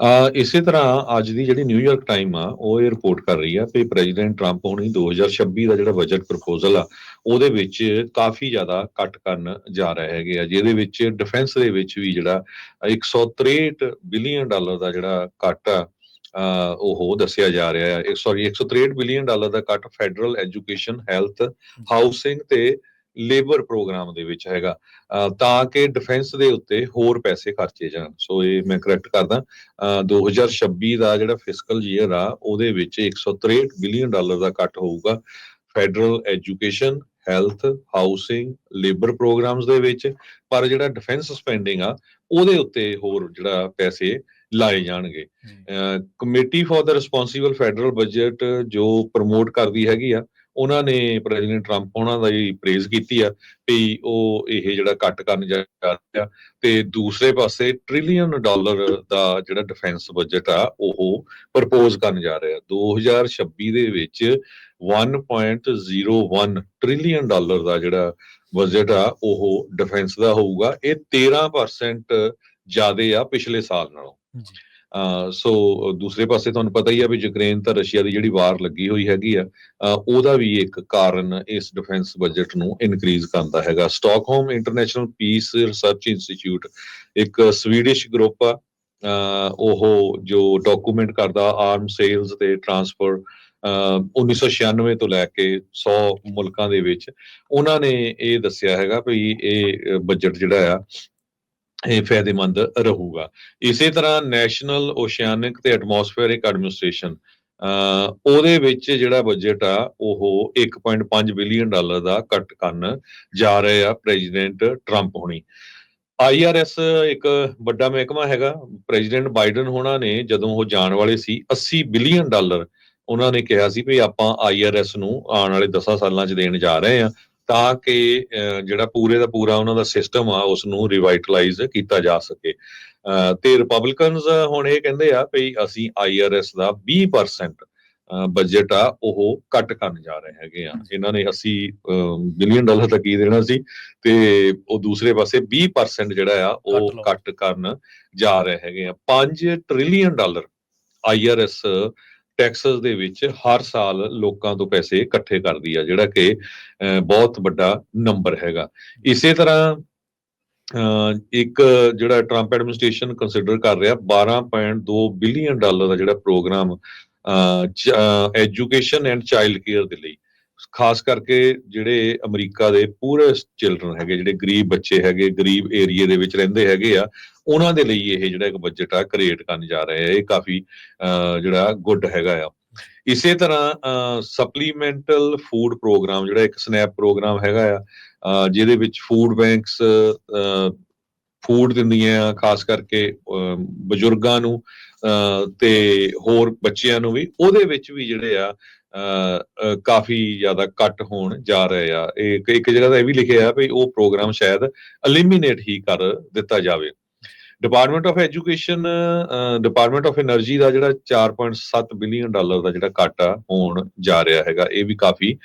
ਅ, ਇਸੇ ਤਰ੍ਹਾਂ ਅੱਜ ਦੀ ਜਿਹੜੀ ਨਿਊਯਾਰਕ ਟਾਈਮ ਆ ਉਹ ਇਹ ਰਿਪੋਰਟ ਕਰ ਰਹੀ ਆ ਕਿ ਪ੍ਰੈਜ਼ੀਡੈਂਟ ਟਰੰਪ ਹੁਣੀ 2026 ਦਾ ਜਿਹੜਾ ਬਜਟ ਪ੍ਰਪੋਜ਼ਲ ਆ ਉਹਦੇ ਵਿੱਚ ਕਾਫੀ ਜ਼ਿਆਦਾ ਕੱਟ ਕਰਨ ਜਾ ਰਹੇ ਹੈਗੇ ਆ ਜਿਹਦੇ ਵਿੱਚ ਡਿਫੈਂਸ ਦੇ ਵਿੱਚ ਵੀ ਜਿਹੜਾ 163 ਬਿਲੀਅਨ ਡਾਲਰ ਦਾ ਜਿਹੜਾ ਕੱਟ ਆ ਉਹ ਦੱਸਿਆ ਜਾ ਰਿਹਾ ਹੈ ਸੌਰੀ 163 ਬਿਲੀਅਨ ਡਾਲਰ ਦਾ cut federal education health housing ਤੇ ਲੇਬਰ ਪ੍ਰੋਗਰਾਮ ਦੇ ਵਿੱਚ ਹੈਗਾ। ਤਾਂ ਕਿ ਡਿਫੈਂਸ ਦੇ ਉੱਤੇ ਹੋਰ ਪੈਸੇ ਖਰਚੇ ਜਾਣ। ਸੋ ਇਹ ਮੈਂ ਕਰੈਕਟ ਕਰਦਾ। ਅ, 2026 ਦਾ ਜਿਹੜਾ ਫਿਸਕਲ ਈਅਰ ਆ ਉਹਦੇ ਵਿੱਚ 163 ਬਿਲੀਅਨ ਡਾਲਰ ਦਾ ਕੱਟ ਹੋਊਗਾ। Federal education health housing labour programmes ਦੇ ਵਿੱਚ। ਪਰ ਜਿਹੜਾ ਡਿਫੈਂਸ ਸਪੈਂਡਿੰਗ ਆ ਉਹਦੇ ਉੱਤੇ ਹੋਰ ਜਿਹੜਾ ਪੈਸੇ ਲਾਏ ਜਾਣਗੇ। Committee for the responsible federal budget ਜੋ ਪ੍ਰਮੋਟ ਕਰਦੀ ਹੈਗੀ ਆ ਉਹਨਾਂ ਨੇ ਪ੍ਰੈਜ਼ੀਡੈਂਟ ਟਰੰਪ ਉਹਨਾਂ ਦਾ ਹੀ ਪ੍ਰੇਜ਼ ਕੀਤੀ ਆ ਵੀ ਉਹ ਇਹ ਜਿਹੜਾ ਕੱਟ ਕਰਨ ਜਾ ਰਿਹਾ ਤੇ ਦੂਸਰੇ ਪਾਸੇ ਟ੍ਰਿਲੀਅਨ ਡਾਲਰ ਦਾ ਜਿਹੜਾ ਡਿਫੈਂਸ ਬਜਟ ਆ, ਉਹ ਪ੍ਰਪੋਜ਼ ਕਰਨ ਜਾ ਰਿਹਾ। 2026 ਦੇ ਵਿੱਚ 1.01 ਟ੍ਰਿਲੀਅਨ ਡਾਲਰ ਦਾ ਜਿਹੜਾ ਬਜਟ ਆ, ਉਹ ਡਿਫੈਂਸ ਦਾ ਹੋਊਗਾ। ਇਹ 13% ਜ਼ਿਆਦਾ ਆ ਪਿਛਲੇ ਸਾਲ ਨਾਲੋਂ। ਜੀ। ਸੋ ਦੂਸਰੇ ਪਾਸੇ ਤੁਹਾਨੂੰ ਪਤਾ ਹੀ ਆ ਵੀ ਯੂਕਰੇਨ ਤਾਂ ਰਸ਼ੀਆ ਦੀ ਜਿਹੜੀ ਵਾਰ ਲੱਗੀ ਹੋਈ ਹੈਗੀ ਆ ਉਹਦਾ ਵੀ ਇੱਕ ਕਾਰਨ ਇਸ ਡਿਫੈਂਸ ਬਜਟ ਨੂੰ ਇਨਕਰੀਜ਼ ਕਰਦਾ ਹੈਗਾ। Stockholm international peace research institute ਇੱਕ ਸਵੀਡਿਸ਼ ਗਰੁੱਪ ਆ ਉਹ ਜੋ ਡਾਕੂਮੈਂਟ ਕਰਦਾ ਆਰਮ ਸੇਲਸ ਤੇ ਟਰਾਂਸਫਰ 1996 ਤੋਂ ਲੈ ਕੇ 100 ਮੁਲਕਾਂ ਦੇ ਵਿੱਚ, ਉਹਨਾਂ ਨੇ ਇਹ ਦੱਸਿਆ ਹੈਗਾ ਵੀ ਇਹ ਬਜਟ ਜਿਹੜਾ ਆ ਫਾਇਦੇਮੰਦ ਰਹੂਗਾ। ਇਸੇ ਤਰ੍ਹਾਂ ਨੈਸ਼ਨਲ ਓਸ਼ੀਆਨਿਕ ਤੇ ਐਟਮੋਸਫੇਰਿਕ ਐਡਮਿਨਿਸਟ੍ਰੇਸ਼ਨ ਅ ਉਹਦੇ ਵਿੱਚ ਜਿਹੜਾ ਬਜਟ ਆ, ਉਹ 1.5 ਬਿਲੀਅਨ ਡਾਲਰ ਦਾ ਕੱਟ ਕਰਨ ਜਾ ਰਹੇ ਆ ਪ੍ਰੈਜ਼ੀਡੈਂਟ ਟਰੰਪ ਹੁਣੀ। ਆਈਆਰਐਸ ਇੱਕ ਵੱਡਾ ਮਹਿਕਮਾ ਹੈਗਾ। ਪ੍ਰੈਜ਼ੀਡੈਂਟ ਬਾਈਡਨ ਹੋਣਾ ਨੇ ਜਦੋਂ ਉਹ ਜਾਣ ਵਾਲੇ ਸੀ 80 ਬਿਲੀਅਨ ਡਾਲਰ, ਉਹਨਾਂ ਨੇ ਕਿਹਾ ਸੀ ਵੀ ਆਪਾਂ ਆਈਆਰਐਸ ਨੂੰ ਆਉਣ ਵਾਲੇ 10 ਸਾਲਾਂ 'ਚ ਦੇਣ ਜਾ ਰਹੇ ਆ ਤਾਂ ਕਿ ਜਿਹੜਾ ਪੂਰੇ ਦਾ ਪੂਰਾ ਉਹਨਾਂ ਦਾ ਸਿਸਟਮ ਆ ਉਸ ਨੂੰ ਰਿਵਾਈਟਲਾਈਜ਼ ਕੀਤਾ ਜਾ ਸਕੇ। ਤੇ ਰਿਪਬਲਿਕਨਸ ਹੁਣ ਇਹ ਕਹਿੰਦੇ ਆ ਵੀ ਅਸੀਂ ਆਈਆਰਐਸ ਦਾ 20% ਬਜਟ ਆ ਉਹ ਕੱਟ ਕਰਨ ਜਾ ਰਹੇ ਹੈਗੇ ਆ। ਇਹਨਾਂ ਨੇ 80 ਬਿਲੀਅਨ ਡਾਲਰ ਤੱਕ ਹੀ ਦੇਣਾ ਸੀ ਤੇ ਉਹ ਦੂਸਰੇ ਪਾਸੇ 20% ਜਿਹੜਾ ਆ ਉਹ। ਕੱਟ ਕਰਨ ਜਾ ਰਹੇ ਹੈਗੇ ਆ। 5 ਟ੍ਰਿਲੀਅਨ ਡਾਲਰ ਆਈਆਰਐਸ ਟੈਕਸਸ ਦੇ ਵਿੱਚ ਹਰ ਸਾਲ ਲੋਕਾਂ ਤੋਂ ਪੈਸੇ ਇਕੱਠੇ ਕਰਦੀ ਆ ਜਿਹੜਾ ਕਿ ਅਹ, ਬਹੁਤ ਵੱਡਾ ਨੰਬਰ ਹੈਗਾ। ਇਸੇ ਤਰ੍ਹਾਂ ਅਹ, ਇੱਕ ਜਿਹੜਾ ਟਰੰਪ ਐਡਮਿਨਿਸਟ੍ਰੇਸ਼ਨ ਕੰਸੀਡਰ ਕਰ ਰਿਹਾ 12.2 ਬਿਲੀਅਨ ਡਾਲਰ ਦਾ ਜਿਹੜਾ programme education and child care ਦੇ ਲਈ। ਖਾਸ ਕਰਕੇ ਜਿਹੜੇ ਅਮਰੀਕਾ ਦੇ ਪੂਰੇ ਚਿਲਡਰਨ ਹੈਗੇ ਜਿਹੜੇ ਗਰੀਬ ਬੱਚੇ ਹੈਗੇ ਗਰੀਬ ਏਰੀਏ ਦੇ ਵਿੱਚ ਰਹਿੰਦੇ ਹੈਗੇ ਆ ਉਹਨਾਂ ਦੇ ਲਈ ਇਹ ਜਿਹੜਾ ਇੱਕ ਬਜਟ ਆ ਕ੍ਰੀਏਟ ਕਰਨ ਜਾ ਰਹੇ ਆ। ਇਹ ਕਾਫੀ ਅਹ, ਜਿਹੜਾ ਗੁੱਡ ਹੈਗਾ ਆ। ਇਸੇ ਤਰ੍ਹਾਂ ਸਪਲੀਮੈਂਟਲ ਫੂਡ ਪ੍ਰੋਗਰਾਮ ਜਿਹੜਾ ਇੱਕ ਸਨੈਪ ਪ੍ਰੋਗਰਾਮ ਹੈਗਾ ਆ ਜਿਹਦੇ ਵਿੱਚ ਫੂਡ ਬੈਂਕਸ ਫੂਡ ਦਿੰਦੀਆਂ ਆ ਖਾਸ ਕਰਕੇ ਅਹ, ਬਜ਼ੁਰਗਾਂ ਨੂੰ ਤੇ ਹੋਰ ਬੱਚਿਆਂ ਨੂੰ ਵੀ, ਉਹਦੇ ਵਿੱਚ ਵੀ ਜਿਹੜੇ ਆ ਕਾਫੀ ਜ਼ਿਆਦਾ ਕੱਟ ਹੋਣ ਜਾ ਰਹੇ ਆ। ਇਹ ਇੱਕ ਜਗ੍ਹਾ ਤਾਂ ਇਹ ਵੀ ਲਿਖਿਆ ਆ ਵੀ ਉਹ ਪ੍ਰੋਗਰਾਮ ਸ਼ਾਇਦ ਐਲੀਮੀਨੇਟ ਹੀ ਕਰ ਦਿੱਤਾ ਜਾਵੇ। Department of education department of energy ਦਾ ਜਿਹੜਾ 4.7 ਬਿਲੀਅਨ ਡਾਲਰ ਦਾ ਜਿਹੜਾ ਘਾਟਾ ਹੋਣ ਜਾ ਰਿਹਾ ਹੈਗਾ, ਇਹ ਵੀ ਕਾਫੀ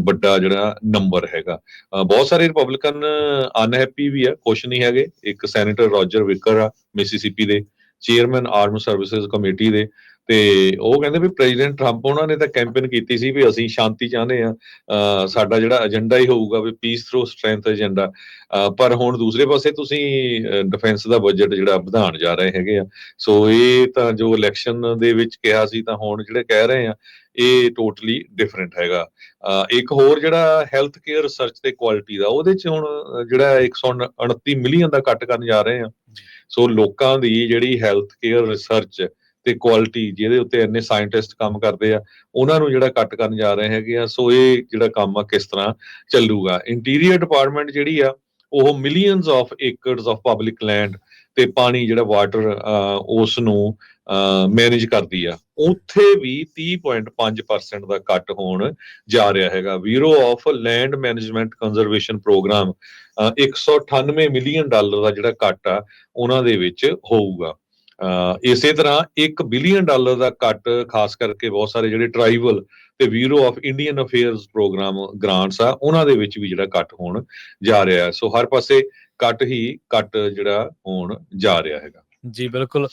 ਵੱਡਾ ਜਿਹੜਾ ਨੰਬਰ ਹੈਗਾ। ਬਹੁਤ ਸਾਰੇ ਰਿਪਬਲਿਕਨ ਅਨਹੈਪੀ ਵੀ ਆ ਕੁਝ ਨਹੀਂ ਹੈਗੇ। ਇੱਕ ਸੈਨੇਟਰ ਰੋਜਰ ਵਿਕਰ ਆ ਮਿਸਿਸਿਪੀ ਦੇ। ਚੇਅਰਮੈਨ ਆਰਮ ਸਰਵਿਸਿਜ਼ ਕਮੇਟੀ ਦੇ ਤੇ ਉਹ ਕਹਿੰਦੇ ਵੀ ਪ੍ਰੈਜ਼ੀਡੈਂਟ ਟਰੰਪ ਉਹਨਾਂ ਨੇ ਤਾਂ ਕੈਂਪੇਨ ਕੀਤੀ ਸੀ ਵੀ ਅਸੀਂ ਸ਼ਾਂਤੀ ਚਾਹੁੰਦੇ ਆ ਸਾਡਾ ਜਿਹੜਾ ਏਜੰਡਾ ਹੀ ਹੋਊਗਾ ਵੀ ਪੀਸ ਥਰੂ ਸਟਰੈਂਥ ਏਜੰਡਾ ਪਰ ਹੁਣ ਦੂਸਰੇ ਪਾਸੇ ਤੁਸੀਂ ਡਿਫੈਂਸ ਦਾ ਬਜਟ ਜਿਹੜਾ ਵਧਾਉਣ ਜਾ ਰਹੇ ਹੈਗੇ ਆ। ਸੋ ਇਹ ਤਾਂ ਜੋ ਇਲੈਕਸ਼ਨ ਦੇ ਵਿੱਚ ਕਿਹਾ ਸੀ ਤਾਂ ਹੁਣ ਜਿਹੜੇ ਕਹਿ ਰਹੇ ਆ ਇਹ ਟੋਟਲੀ ਡਿਫਰੈਂਟ ਹੈਗਾ। ਇੱਕ ਹੋਰ ਜਿਹੜਾ ਹੈਲਥ ਕੇਅਰ ਰਿਸਰਚ ਤੇ ਕੁਆਲਿਟੀ ਦਾ ਉਹਦੇ ਚ ਹੁਣ ਅਹ, ਜਿਹੜਾ 129 ਮਿਲੀਅਨ ਦਾ ਕੱਟ ਕਰਨ ਜਾ ਰਹੇ ਆ। ਸੋ ਲੋਕਾਂ ਦੀ ਜਿਹੜੀ ਹੈਲਥ ਕੇਅਰ ਰਿਸਰਚ ਤੇ ਕੁਆਲਿਟੀ ਜਿਹਦੇ ਉੱਤੇ ਇੰਨੇ ਸਾਇੰਟਿਸਟ ਕੰਮ ਕਰਦੇ ਆ, ਉਹਨਾਂ ਨੂੰ ਜਿਹੜਾ ਕੱਟ ਕਰਨ ਜਾ ਰਹੇ ਹੈਗੇ ਆ, ਸੋ ਇਹ ਜਿਹੜਾ ਕੰਮ ਆ ਕਿਸ ਤਰ੍ਹਾਂ ਚੱਲੂਗਾ। ਇੰਟੀਰੀਅਰ ਡਿਪਾਰਟਮੈਂਟ ਜਿਹੜੀ ਆ, ਉਹ millions of acres of public land ਤੇ ਪਾਣੀ ਜਿਹੜਾ ਵਾਟਰ ਉਸ ਨੂੰ ਮੈਨੇਜ ਕਰਦੀ ਆ। ਉੱਥੇ ਵੀ 30.5% ਦਾ ਕੱਟ ਹੋਣ ਜਾ ਰਿਹਾ ਹੈਗਾ। Bureau of land management conservation programme 198 million dollar ਦਾ ਜਿਹੜਾ ਕੱਟ ਆ, ਉਹਨਾਂ ਦੇ ਵਿੱਚ ਹੋਊਗਾ। ਅਹ, ਇਸੇ ਤਰ੍ਹਾਂ 1 ਬਿਲੀਅਨ ਡਾਲਰ ਦਾ ਕੱਟ ਖਾਸ ਕਰਕੇ ਬਹੁਤ ਸਾਰੇ ਜਿਹੜੇ ਟ੍ਰਾਈਬਲ ਤੇ bureau of Indian affairs programme grants ਆ, ਉਹਨਾਂ ਦੇ ਵਿੱਚ ਵੀ ਜਿਹੜਾ ਕੱਟ ਹੋਣ ਜਾ ਰਿਹਾ ਹੈ। ਸੋ ਹਰ ਪਾਸੇ ਕੱਟ ਹੀ ਘੱਟ ਜਿਹੜਾ ਹੋਣ ਜਾ ਰਿਹਾ ਹੈਗਾ। ਜੀ ਬਿਲਕੁਲ।